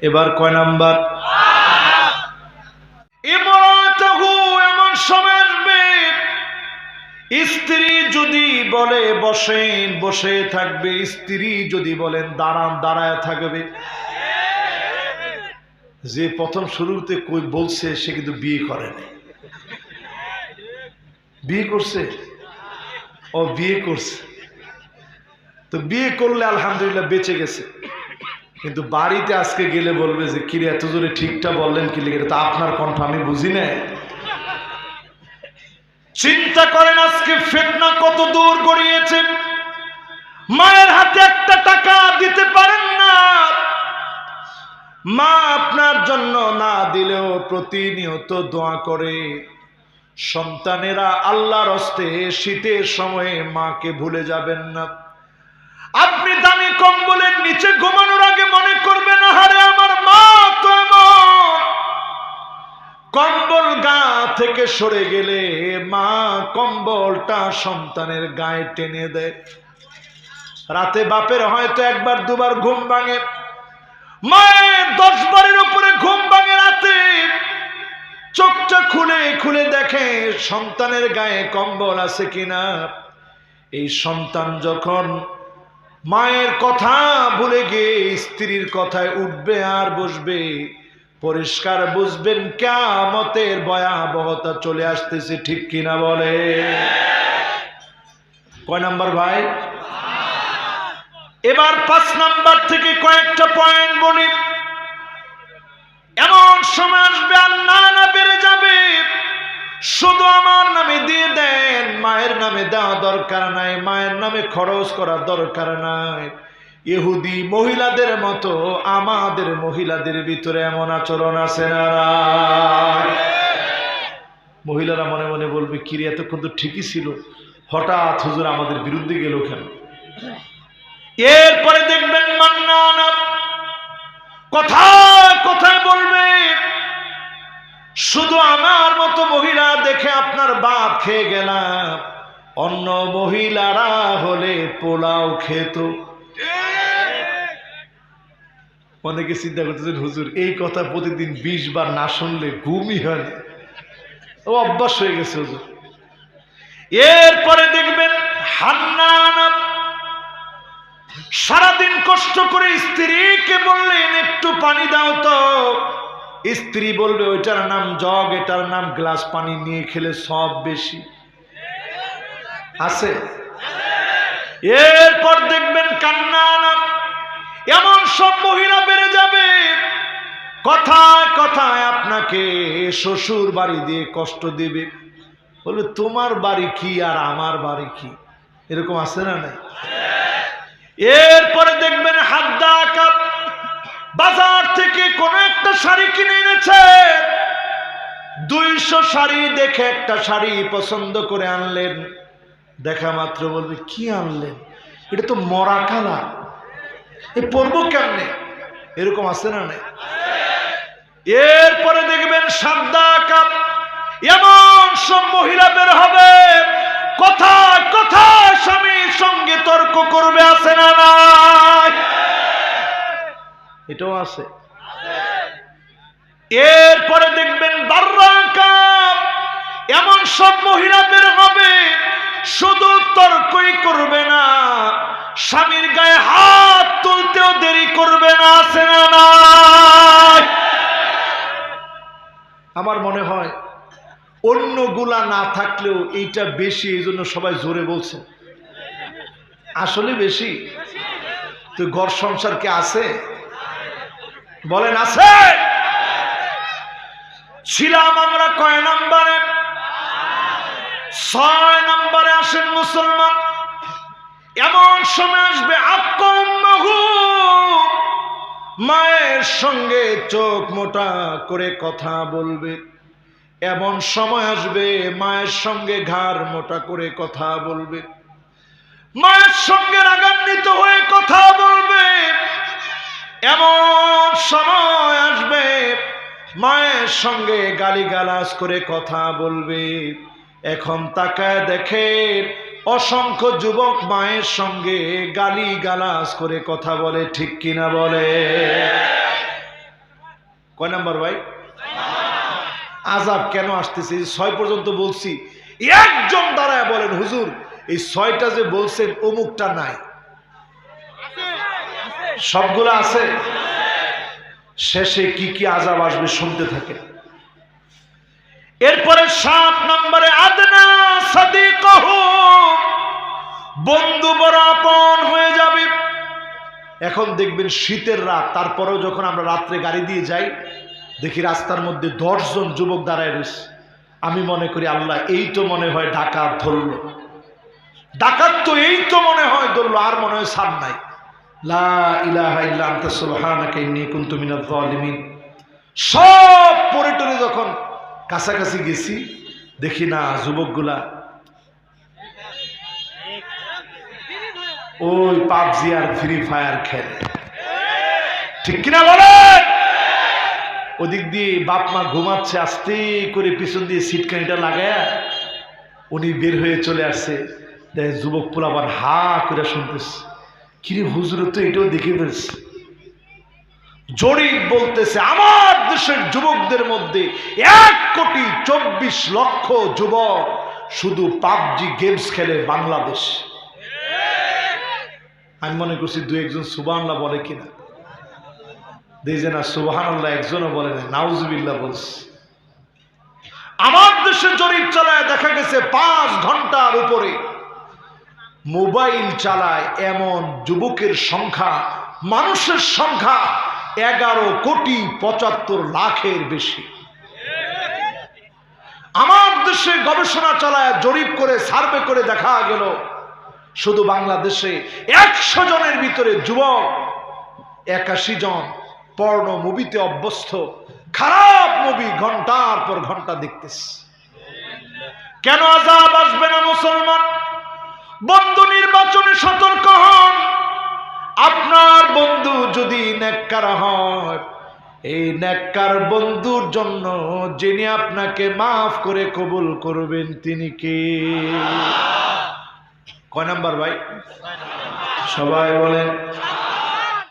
এবার কয় নাম্বার? এমন সময় আসবে স্ত্রী যদি বলে বসেন, বসে থাকবে। স্ত্রী যদি বলেন, দাঁড়ান, দাঁড়ায় থাকবে। যে প্রথম শুরুতে কই বলছে, সে কিন্তু বিয়ে করে নাই। বিয়ে করছে? ও বিয়ে করছে। তো বিয়ে করলে আলহামদুলিল্লাহ বেঁচে গেছে। কিন্তু বাড়িতে আজকে গেলে বলবে যে, কিরে, এত জোরে ঠিকটা বললেন কি লেগে? তা আপনার কণ্ঠ, আমি বুঝি না চিন্তা করেন আজকে ফেতনা কত দূর গড়িয়েছে। মায়ের হাতে একটা টাকা দিতে পারেন না। মা আপনার জন্য না দিলেও প্রতিনিয়ত দোয়া করে। সন্তানেরা আল্লাহর হস্তে শীতের সময়ে মাকে ভুলে যাবেন না। আপনি দামি কম্বলের নিচে ঘুমানোর আগে মনে করবেন হারে আমার মা, তো কম্বল গা থেকে সরে গেলে মা কম্বলটা সন্তানের গায়ে টেনে দেয়। রাতে বাপের হয়তো একবার দুবার ঘুম ভাঙে। মায়ের দশ বারের উপরে ঘুম ভাঙে রাতে। চোখটা খুলে খুলে দেখে সন্তানের গায়ে কম্বল আছে কিনা। এই সন্তান যখন মায়ের কথা ভুলে গিয়ে স্ত্রীর কথায় উঠবে আর বসবে। পরিষ্কার বুঝবেন কেমতের ভয়াবহতা চলে আসতেছে, ঠিক কিনা বলে? কয় নাম্বার ভাই? এবার পাঁচ নাম্বার থেকে কয়েকটা পয়েন্ট বলি। এমন সময় আসবে আর না না বেড়ে যাবে। শুধু আমার নামে দিয়ে দেন মায়ের নামে দেওয়া দরকার নাই, মায়ের নামে খরচ করার দরকার নাই। ইহুদি মহিলাদের মতো, আমাদের মহিলাদের ভিতরে এমন আচরণ আছে না মহিলারা মনে মনে বলবে, কিরে, এতক্ষণ তো ঠিকই ছিল। হঠাৎ হুজুর আমাদের বিরুদ্ধে গেল কেন? এরপরে দেখবেন মান্না কথায় কথায় বলবে, শুধু আমার মতো মহিলা খেয়ে গেলাম। অন্য মহিলারা হলে পোলাও খেত। অনেকে চিন্তা করতেছেন, হুজুর, এই কথা প্রতিদিন বিশ বার না শুনলে ঘুমই হয় ও অভ্যাস হয়ে গেছে, হুজুর। এরপরে দেখবেন হান্নান সারাদিন কষ্ট করে স্ত্রীকে বললেন, একটু পানি দাও তো। স্ত্রী বলবে, ওইটার নাম জগ, এটার নাম গ্লাস পানি, নিয়ে খেলে সব বেশি। আছে? এরপর দেখবেন কান্না নাম এমন সব মহিলা বেড়ে যাবে। কথায় কথায় আপনাকে শ্বশুর বাড়ি দিয়ে কষ্ট দেবে। বলবে তোমার বাড়ি কি আর আমার বাড়ি কি? এরকম আছে না নাই? এরপরে দেখবেন হাদ্দা কাপ বাজার থেকে কোন একটা শাড়ি কিনে এনেছে। দুইশো শাড়ি দেখে একটা শাড়ি পছন্দ করে আনলেন। দেখা মাত্র বলবে, কি আনলেন? এটা তো মরা কালা এ পরবো কেমনে? এরকম আছে না নাই? এরপরে দেখবেন সাদা কাপ। এমন সব মহিলা বের হবে। কথা কথা স্বামীর সঙ্গে তর্ক করবে আছে না নাই? এটাও আছে। এরপরে দেখবেন এমন সব মহিলা বের হবে শুধু তর্কই করবে না স্বামীর গায়ে হাত তুলতেও দেরি করবে না আছে না আমার মনে হয় অন্যগুলা না থাকলেও এইটা বেশি এই জন্য সবাই জোরে বলছে। আসলে বেশি? তো ঘর সংসার কে আছে? বলেন আছে? ছিলাম আমরা কয় নম্বরে? ছয় নম্বরে আসেন মুসলমান। এমন সময় আসবে আক্কম্মাহু মায়ের সঙ্গে চোখ মোটা করে কথা বলবে। এমন সময় আসবে মায়ের সঙ্গে ঘাড় মোটা করে কথা বলবে। মায়ের সঙ্গে রাগান্বিত হয়ে কথা বলবে। এমন সময় আসবে, মায়ের সঙ্গে গালিগালাজ করে কথা বলবে। এখন তাকায় দেখে অসংখ্য যুবক মায়ের সঙ্গে গালি গালাজ করে কথা বলে, ঠিক কিনা বলে? কয় নাম্বার ভাই? আজাব কেন আসতেছে? ছয় পর্যন্ত বলছি। একজন দাঁড়ায় বলেন, হুজুর, এই ছয়টা যে বলছেন, অমুকটা নাই। সবগুলো আছে। শেষে কি কি আজাব আসবে শুনতে থাকে। এরপরে সাত নম্বরে, আদনা বন্ধু বড় আপন হয়ে যাবে। এখন দেখবেন শীতের রাত, তারপরেও যখন আমরা রাত্রে গাড়ি দিয়ে যাই, দেখি রাস্তার মধ্যে দশজন যুবক দাঁড়ায় রয়েছে। আমি মনে করি, আল্লাহ, এই তো মনে হয় ডাকাত ধরল। ডাকাত তো এই তো মনে হয় ধরলো, আর মনে হয় সার নাই। লা সব পরে টরে যখন কাছাকাছি গেছি, দেখি না যুবকগুলা ওই পাবজি আর ফ্রি ফায়ার খেলে। ঠিক কিনা বলেন ওদিক দিয়ে বাপ মা ঘুমাচ্ছে আস্তে করে পিছন দিয়ে সিটকানিটা লাগায় উনি বের হয়ে চলে আসছে। যুবক পোলাবার হা করে শুনতেছে। কিরে হুজুর তো এটাও দেখে ফেলছে জরিপ বলতেছে, আমার দেশের যুবকদের মধ্যে এক কোটি চব্বিশ লক্ষ যুবক শুধু পাবজি গেমস খেলে বাংলাদেশ। আমি মনে করছি দু একজন সুবাহান্লাহ বলে কিনা। দেখছে না সুবাহান আল্লাহ একজনও বলে না নাউজুবিল্লাহ বলছে। আমার দেশে জরিপ চালায় দেখা গেছে পাঁচ ঘণ্টার উপরে মোবাইল চালায় এমন যুবকের সংখ্যা, মানুষের সংখ্যা এগারো কোটি পঁচাত্তর লাখের বেশি। আমার দেশে গবেষণা চালায়, জরিপ করে, সার্ভে করে দেখা গেল, শুধু বাংলাদেশে একশো জনের ভিতরে যুবক, একাশি জন পর্ণ মুভিতে অভ্যস্ত, খারাপ মুভি ঘণ্টার পর ঘণ্টা দেখতেছে। কেন আজাব আসবে না মুসলমান? বন্ধু নির্বাচনে সতর্ক হন। আপনার বন্ধু যদি নেককার হয়, এই নেককার বন্ধুর জন্য যিনি আপনাকে মাফ করে কবুল করবেন, তিনি কে? কয় নাম্বার ভাই? সবাই বলেন